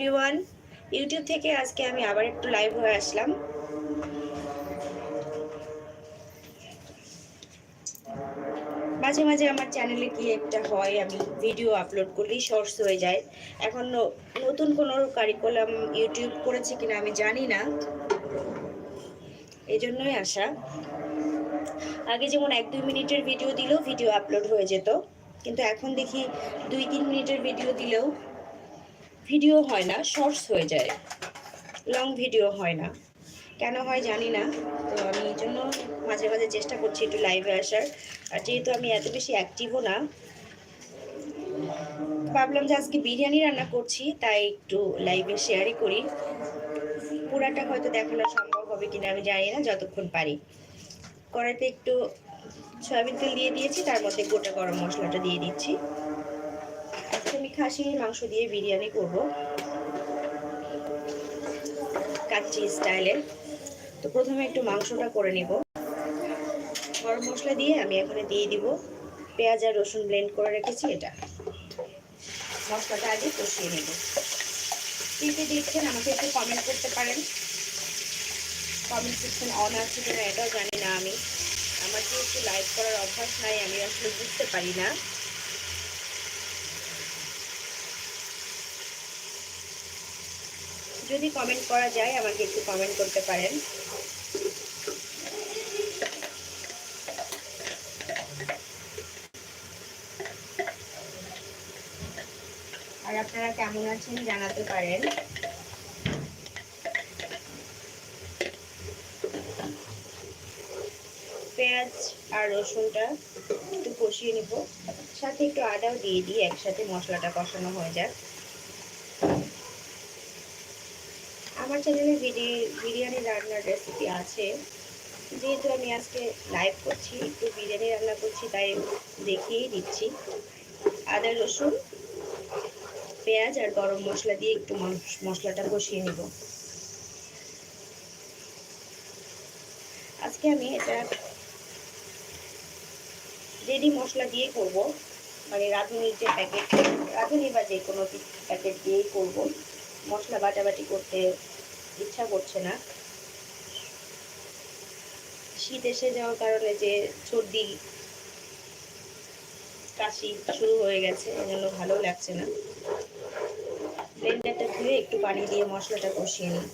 Everyone YouTube থেকে আজকে আমি আবার একটু লাইভ হয়ে আসলাম। মাঝে মাঝে আমার চ্যানেলে কি একটা হয়, আমি ভিডিও আপলোড করলেই শর্টস হয়ে যায়। এখন নতুন কোনো কারিকুলাম ইউটিউব করেছে কিনা আমি জানি না। এই জন্যই আসা আগে যেমন এক দুই মিনিটের ভিডিও দিলেও ভিডিও আপলোড হয়ে যেত, কিন্তু এখন দেখি দুই তিন মিনিটের ভিডিও দিলেও ভিডিও হয় না, শর্টস হয়ে যায়। লং ভিডিও হয় না। কেন হয় জানি না। তো আমি এই জন্য মাঝে মাঝে চেষ্টা করছি একটু লাইভে আসার। আর যেহেতু আমি এত বেশি অ্যাক্টিভও না, ভাবলাম যে আজকে বিরিয়ানি রান্না করছি, তাই একটু লাইভে শেয়ারই করি। পুরাটা হয়তো দেখানো সম্ভব হবে কিনা আমি জানি না, যতক্ষণ পারি। কড়াইতে একটু সয়াবিন তেল দিয়ে দিয়েছি, তার মধ্যে গোটা গরম মশলাটা দিয়ে দিচ্ছি। আজকে আমি খাসির মাংস দিয়ে বিরিয়ানি করব। কাচ্চি স্টাইলে। তো প্রথমে একটু মাংসটা করে নিব। গরম মশলা দিয়ে আমি এখানে দিয়ে দিব পেঁয়াজ আর রসুন ব্লেন্ড করে রেখেছি এটা। মশলাটা আগে কষিয়ে নেব। কী দেখছেন, আমাকে একটু কমেন্ট করতে পারেন। কমেন্ট সেকশন অন আছে কিনা এটাও জানি না আমি। আমার যেহেতু লাইভ করার অভ্যাস নাই, আমি আসলে বুঝতে পারি না। যদি কমেন্ট করা যায়, আমাকে একটু কমেন্ট করতে পারেন। আর আপনারা কেমন আছেন জানাতে পারেন। পেঁয়াজ আর রসুনটা একটু কষিয়ে নিব। সাথে একটু আদাও দিয়ে দিই, একসাথে মশলাটা কষানো হয়ে যাক। আমার চ্যানেলে বিরিয়ানি রান্নার রেসিপি আছে। যেহেতু আমি আজকে লাইভ করছি, একটু বিরিয়ানি রান্না করছি, তাই দেখিয়েই দিচ্ছি। আদা, রসুন, পেঁয়াজ আর গরম মশলা দিয়ে একটু মশ- মশলাটা কষিয়ে নিব। আজকে আমি এটা রেডি মশলা দিয়ে করব। মানে রাঁধুনির যে প্যাকেট রাঁধুনি বা যে কোনো প্যাকেট দিয়েই করব। মশলা বাটাবাটি করতে ইচ্ছা করছে না। শীত এসে যাওয়ার কারণে যে সর্দি কাশি শুরু হয়ে গেছে এজন্য ভালো লাগছে না। ব্লেন্ডারটা ধুয়ে একটু পানি দিয়ে মশলাটা কষিয়ে নিই।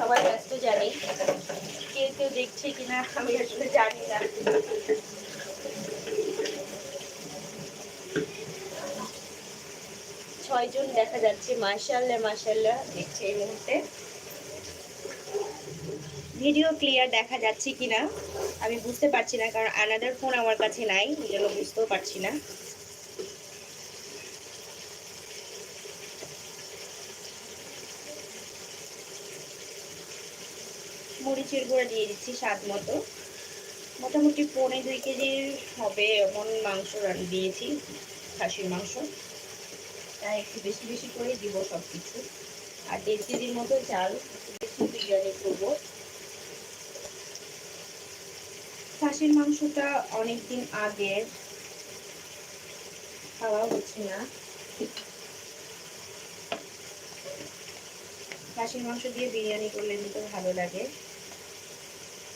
সবাই ব্যস্ত জানি কেউ দেখছে কিনা, আমি আসলে জানি না। ছয়জন দেখা যাচ্ছে মার্শাল্লাহ মার্শাল্লাহ দেখছে এই মুহূর্তে। ভিডিও ক্লিয়ার দেখা যাচ্ছে কিনা, আমি বুঝতে পারছি না, কারণ আনাদার ফোন আমার কাছে নাই, এই জন্য বুঝতেও পারছি না। মরিচের গুঁড়া দিয়ে দিচ্ছি স্বাদ মতো। মোটামুটি পৌনে দুই কেজির হবে এমন মাংস দিয়েছি, খাসির মাংস। তাই একটু বেশি বেশি করে দিব সব কিছু আর দেড় কেজির মতো চাল বিরিয়ানি করব। খাসির মাংসটা অনেকদিন আগে খাওয়া হচ্ছে না। খাসির মাংস দিয়ে বিরিয়ানি করলে কিন্তু ভালো লাগে।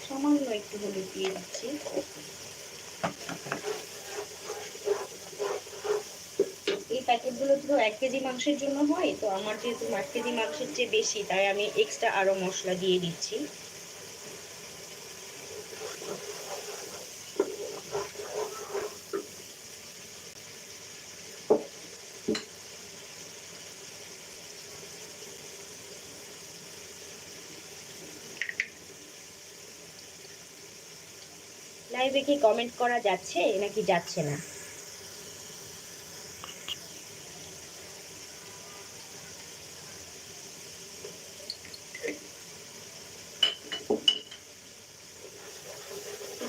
সামান্য একটু হলুদ দিয়ে দিচ্ছি। এই প্যাকেটগুলো তো এক কেজি মাংসের জন্য হয়, তো আমার যেহেতু এক কেজি মাংসের চেয়ে বেশি, তাই আমি এক্সট্রা আরও মশলা দিয়ে দিচ্ছি। কি কমেন্ট করা যাচ্ছে নাকি যাচ্ছে না?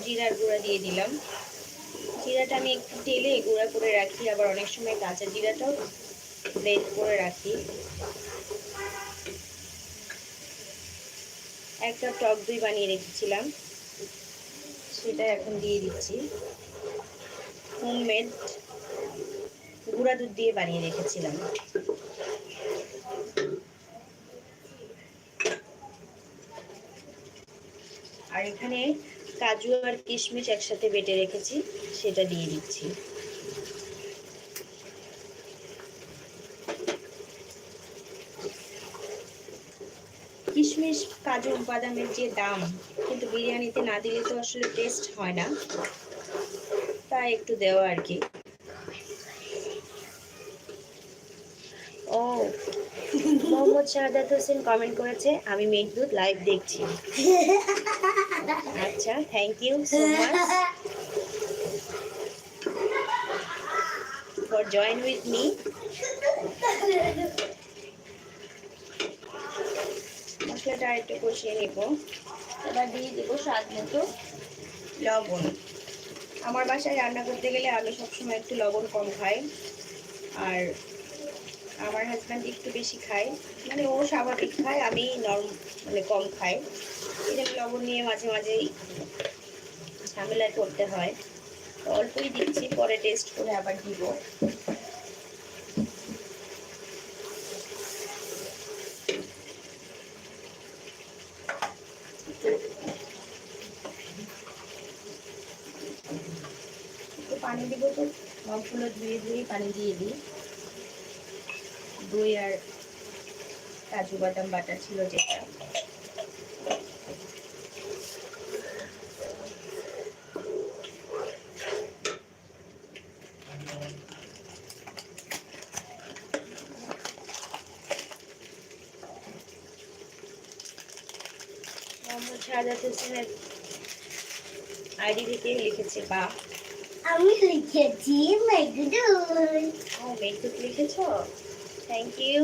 জিরার গুঁড়া দিয়ে দিলাম। জিরাটা আমি একটু তেলে গুঁড়া করে রাখি, আবার অনেক সময় কাঁচা জিরাটাও ব্লেন্ড করে রাখি। এক কাপ টক দই বানিয়ে রেখেছিলাম। সেটা এখন দিয়ে দিচ্ছি। হোমমেড গুঁড়া দুধ দিয়ে বানিয়ে রেখেছিলাম। আর এখানে কাজু আর কিশমিশ একসাথে বেটে রেখেছি, সেটা দিয়ে দিচ্ছি কিশমিশ কাজু বাদামের যে দাম, কিন্তু বিরিয়ানিতে না দিলে তো আসলে টেস্ট হয় না। তাই একটু দেওয়া আর কি। ও, মোহাম্মদ শাহাদাত হোসেন কমেন্ট করেছে, আমি মেঘদূত লাইভ দেখছি। আচ্ছা thank you so much for join with me মশলাটা একটু কষিয়ে নেব। এবার দিয়ে দেবো স্বাদ মতো লবণ। আমার বাসায় রান্না করতে গেলে আমি সবসময় একটু লবণ কম খাই আর আমার হাজব্যান্ড একটু বেশি খায়। মানে ও স্বাভাবিক খায়, আমি নরম মানে কম খাই। এটা লবণ নিয়ে মাঝে মাঝেই ঝামেলায় করতে হয়। অল্পই দিচ্ছি, পরে টেস্ট করে আবার দিব একটু পানি দিব তো মগগুলো ধুয়ে ধুয়ে পানি দিয়ে দিই। দই আর কাজু বাদাম বাটা ছিল যেটা। আইডি থেকে লিখেছে বা। আমি লিখেছি মেঘদুত ও মেঘদূত লিখেছো? থ্যাংক ইউ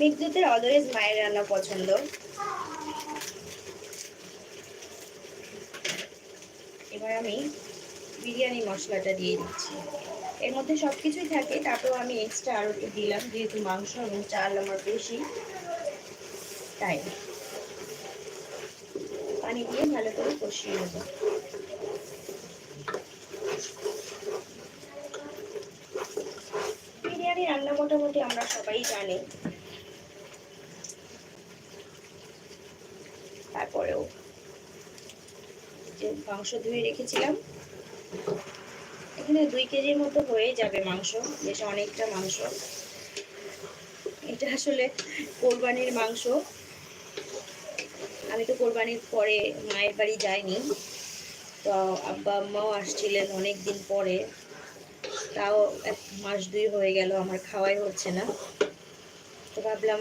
মেঘদূতের অলওয়েজ মায়ের রান্না পছন্দ। এবার আমি বিরিয়ানি মশলাটা দিয়ে দিচ্ছি। এর মধ্যে সব কিছুই থাকে তারপরেও আমি এক্সট্রা আরও একটু দিলাম, যেহেতু মাংস এবং চাল আমার বেশি, তাই। পানি দিয়ে ভালো করে কষিয়ে নেব বিরিয়ানি রান্না আমরা সবাই জানি। তারপরেও যে মাংস ধুয়ে রেখেছিলাম, এখানে দুই কেজির মতো হয়ে যাবে মাংস, বেশ অনেকটা মাংস। এটা আসলে কোরবানির মাংস। আমি তো কোরবানির পরে মায়ের বাড়ি যাইনি। তো আব্বা আম্মাও আসছিলেন অনেক দিন পরে। তাও এক মাস দুই হয়ে গেল, আমার খাওয়াই হচ্ছে না। তো ভাবলাম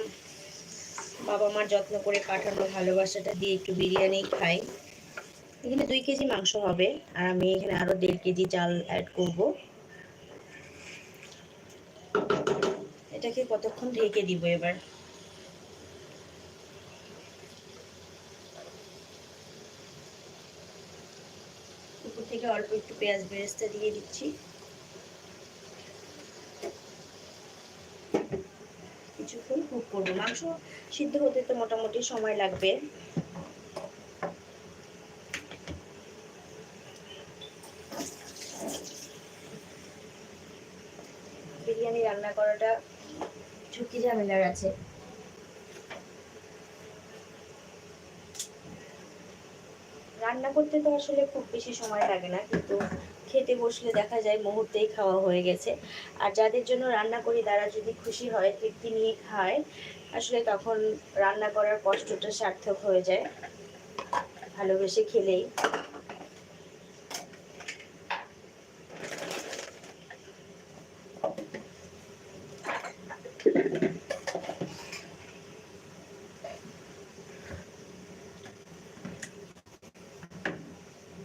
বাবা মার যত্ন করে পাঠানো ভালোবাসাটা দিয়ে একটু বিরিয়ানি খাই। এখানে দুই কেজি মাংস হবে, আর আমি এখানে আরও দেড় কেজি চাল অ্যাড করব। এটাকে কতক্ষণ ঢেকে দিব এবার? উপর থেকে অল্প একটু পেঁয়াজ বেরেস্তা দিয়ে দিচ্ছি কিছুক্ষণ কুক করব মাংস সিদ্ধ হতে তো মোটামুটি সময় লাগবে। বিরিয়ানি রান্না করাটা ঝুঁকি ঝামেলার আছে। রান্না করতে তো আসলে খুব বেশি সময় লাগে না, কিন্তু খেতে বসলে দেখা যায় মুহূর্তেই খাওয়া হয়ে গেছে। আর যাদের জন্য রান্না করি তারা যদি খুশি হয়, তৃপ্তি নিয়ে খায়, আসলে তখন রান্না করার কষ্টটা সার্থক হয়ে যায়। ভালোবেসে খেলেই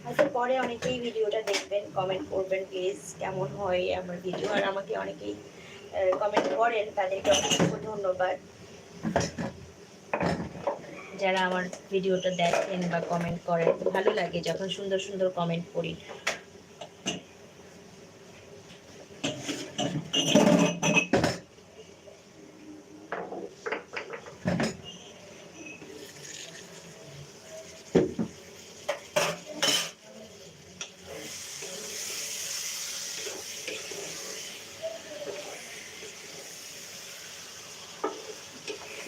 হয়তো পরে অনেকেই ভিডিওটা দেখবেন কমেন্ট করবেন, প্লিজ, কেমন হয় আমার ভিডিও আর আমাকে অনেকেই কমেন্ট করেন, তাদেরকে অসংখ্য ধন্যবাদ। যারা আমার ভিডিওটা দেখেন বা কমেন্ট করেন, ভালো লাগে যখন সুন্দর সুন্দর কমেন্ট করি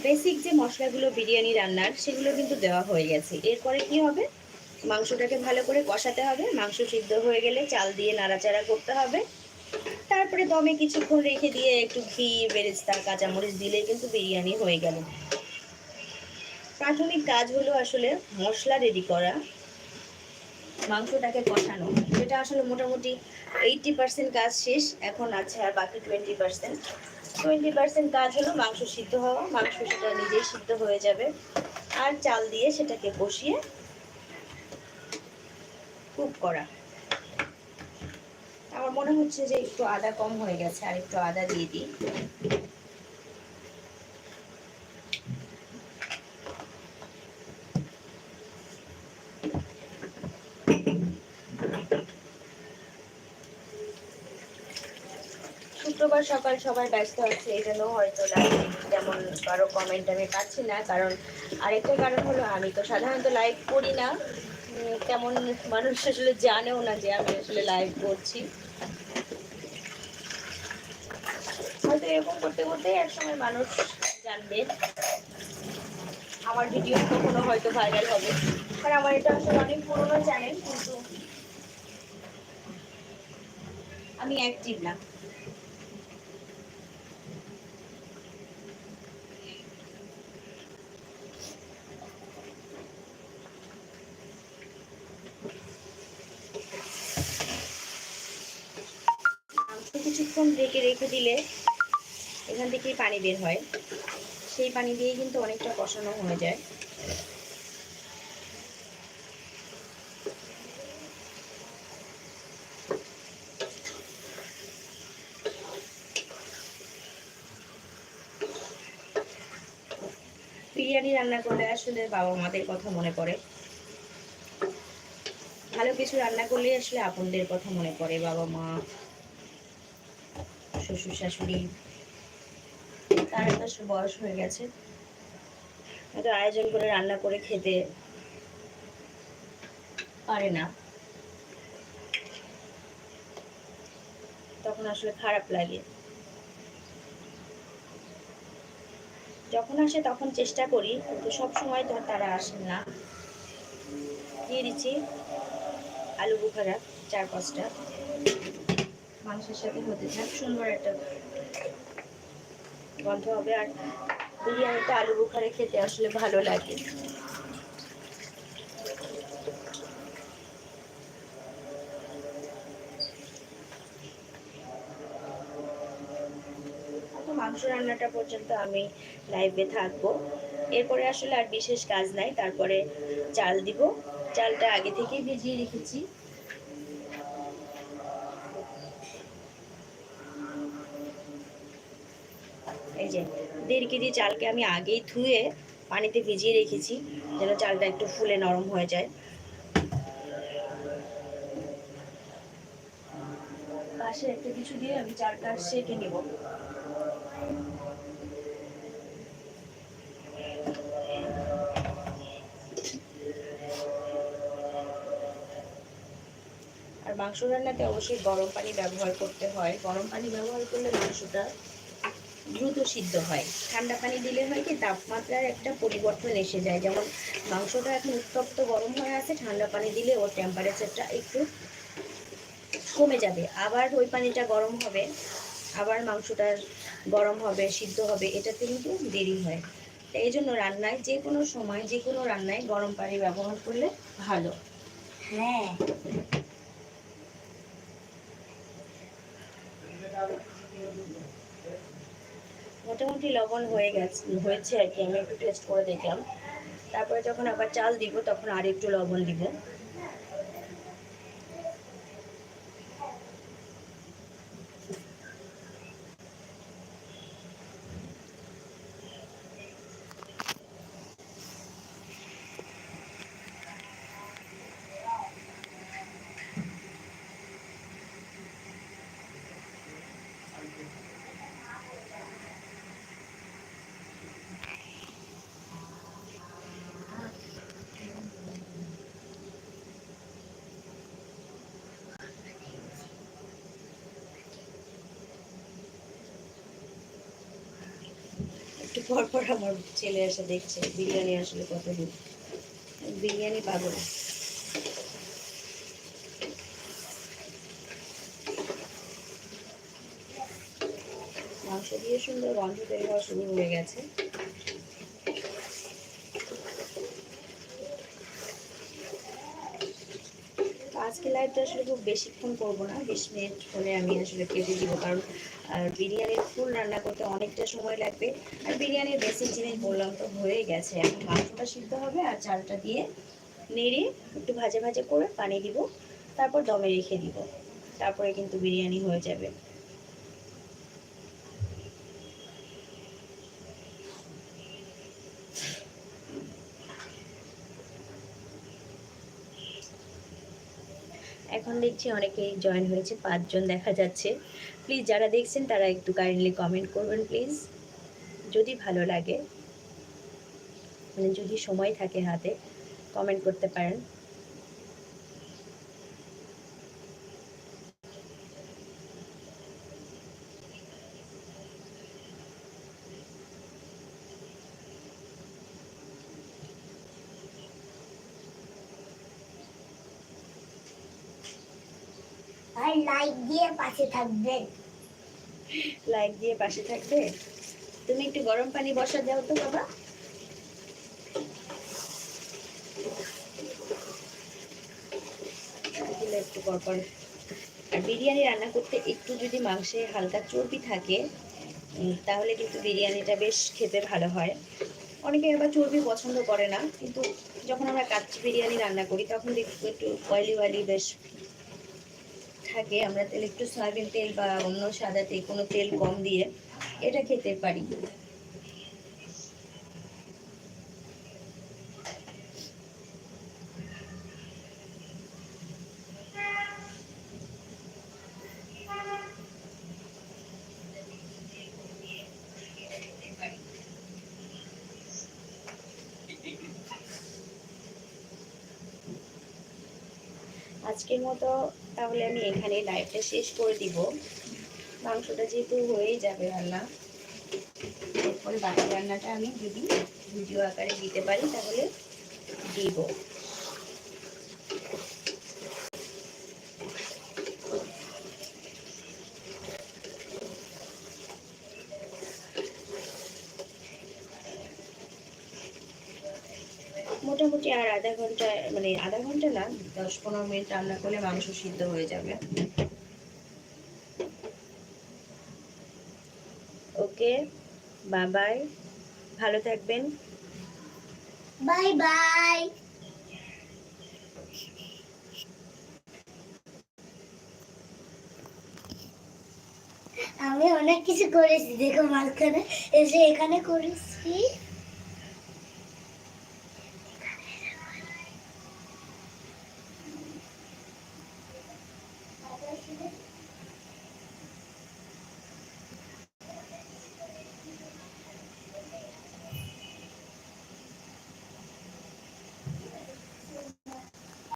বেসিক যে মশলাগুলো, বিরিয়ানি রান্নার, সেগুলো কিন্তু দেওয়া হয়ে গেছে। এরপরে কি হবে? মাংসটাকে ভালো করে কষাতে হবে। মাংস সিদ্ধ হয়ে গেলে চাল দিয়ে নাড়াচাড়া করতে হবে। তারপরে দমে কিছুক্ষণ রেখে দিয়ে একটু ঘি বেরেস্তা কাঁচামরিচ দিলে কিন্তু বিরিয়ানি হয়ে গেল। প্রাথমিক কাজ হলো আসলে মশলা রেডি করা, মাংসটাকে কষানো। যেটা আসলে মোটামুটি এইটটি পার্সেন্ট কাজ শেষ, এখন আছে আর বাকি টোয়েন্টি পার্সেন্ট টোয়েন্টি পার্সেন্ট কাজ হলো মাংস সিদ্ধ হওয়া। মাংস সেটা নিজেই সিদ্ধ হয়ে যাবে। আর চাল দিয়ে সেটাকে কষিয়ে কুক করা। আমার মনে হচ্ছে যে একটু আদা কম হয়ে গেছে, আর একটু আদা দিয়ে দিই। শুক্রবার সকাল সবাই ব্যস্ত আছে এই জন্য হয়তো লাইভ যেমন কারও কমেন্ট আমি পাচ্ছি না। কারণ আরেকটা কারণ হলো, আমি তো সাধারণত লাইভ করি না। তেমন মানুষ আসলে জানেও না যে আমি আসলে লাইভ করছি। হয়তো এরকম করতে করতে একসময় মানুষ জানবে। আমার ভিডিও কখনো হয়তো ভাইরাল হবে। কারণ আমার এটা আসলে অনেক পুরোনো চ্যানেল কিন্তু আমি অ্যাক্টিভ না মাংস কিছুক্ষণ রেখে রেখে দিলে এখান থেকেই পানি বের হয়। সেই পানি দিয়ে কিন্তু অনেকটা কষানো হয়ে যায়। বিরিয়ানি রান্না করলে আসলে বাবা মাদের কথা মনে পড়ে। ভালো কিছু রান্না করলে আসলে আপনদের কথা মনে পড়ে বাবা মা। শ্বশুর শাশুড়ি, তার একটা বয়স হয়ে গেছে। হয়তো আয়োজন করে রান্না করে খেতে পারে না। তখন আসলে খারাপ লাগে। যখন আসে তখন চেষ্টা করি, কিন্তু সব সময় তো তারা আসেন না। দিয়ে দিচ্ছি আলু বুখারা, চার পাঁচটা। মাংসের সাথে হতে থাক সুন্দর একটা গন্ধ হবে আর বিরিয়ানিতে আলু বুখারে খেতে আসলে ভালো লাগে। মাংস রান্নাটা পর্যন্ত আমি লাইভে থাকব। এরপরে আসলে আর বিশেষ কাজ নাই, তারপরে চাল দিব। চালটা আগে থেকেই ভিজিয়ে রেখেছি। যে দেড় কেজি চালকে আমি আগেই ধুয়ে পানিতে ভিজিয়ে রেখেছি, যেন চালটা একটু ফুলে নরম হয়ে যায়। পাশে একটা কিছু দিয়ে আমি চালটা সেঁকে নেব। আর মাংস রান্নাতে অবশ্যই গরম পানি ব্যবহার করতে হয়। গরম পানি ব্যবহার করলে মাংসটা দ্রুত সিদ্ধ হয়। ঠান্ডা পানি দিলে হয় কি তাপমাত্রার একটা পরিবর্তন এসে যায়। যেমন মাংসটা এখন উত্তপ্ত গরম হয়ে আছে, ঠান্ডা পানি দিলে ওর টেম্পারেচারটা একটু কমে যাবে। আবার ওই পানিটা গরম হবে, আবার মাংসটা গরম হবে, সিদ্ধ হবে, এটাতে কিন্তু দেরি হয়। এই জন্য রান্নায় যে কোনো সময়, যে কোনো রান্নায় গরম পানি ব্যবহার করলে ভালো। হ্যাঁ। মোটামুটি লবণ হয়ে গেছে, হয়েছে আর কি, আমি একটু টেস্ট করে দেখলাম। তারপরে যখন আবার চাল দিব, তখন আর একটু লবণ দিব। পর পর আমার ছেলে এসে দেখছে, বিরিয়ানি আসলে কত দূর বিরিয়ানি পাগল। মাংস দিয়ে সুন্দর গন্ধ তৈরি হওয়া শুরু হয়ে গেছে। আজকে লাইভটা আসলে খুব বেশিক্ষণ করব না, বিশ মিনিট হলে আমি আসলে কেটে দিব, কারণ আর বিরিয়ানির ফুল রান্না করতে অনেকটা সময় লাগবে। আর বিরিয়ানির বেসিক জিনিস বললাম তো হয়ে গেছে। এখন মাংসটা সিদ্ধ হবে আর চালটা দিয়ে নেড়ে একটু ভাজে ভাজে করে পানি দিব। তারপর দমে রেখে দিব। তারপরে কিন্তু বিরিয়ানি হয়ে যাবে এখন দেখছি অনেকেই জয়েন হয়েছে, পাঁচজন দেখা যাচ্ছে। প্লিজ যারা দেখছেন, তারা একটু কাইন্ডলি কমেন্ট করবেন প্লিজ যদি ভালো লাগে মানে যদি সময় থাকে হাতে কমেন্ট করতে পারেন। আর লাইক দিয়ে পাশে থাকবেন। লাইক দিয়ে পাশে থাকবে? তুমি একটু গরম পানি বসা দাও তো, বাবা। একটু পরপর। আর বিরিয়ানি রান্না করতে একটু যদি মাংসে হালকা চর্বি থাকে তাহলে কিন্তু বিরিয়ানিটা বেশ খেতে ভালো হয়। অনেকে আবার চর্বি পছন্দ করে না, কিন্তু যখন আমরা কাচ্চি বিরিয়ানি রান্না করি, তখন একটু অয়েলি অয়েলি বেশ থাকে, আমরা তেল, একটু সয়াবিন তেল বা অন্য সাদা তেল, কোনো তেল কম দিয়ে এটা খেতে পারি। আজকের মতো তাহলে আমি এখানে লাইভটা শেষ করে দিব। মাংসটা যেহেতু হয়েই যাবে রান্না, এরপরে বাকি রান্নাটা আমি যদি ভিডিও আকারে দিতে পারি তাহলে দিব মোটামুটি আর আধা ঘণ্টা মানে আধা ঘণ্টা না, দশ পনেরো মিনিট রান্না করলে মাংস সিদ্ধ হয়ে যাবে। ওকে, বাবাই, ভালো থাকবেন। Bye bye. আমি অনেক কিছু করেছি, দেখো মাঝখানে এসে এখানে করেছি।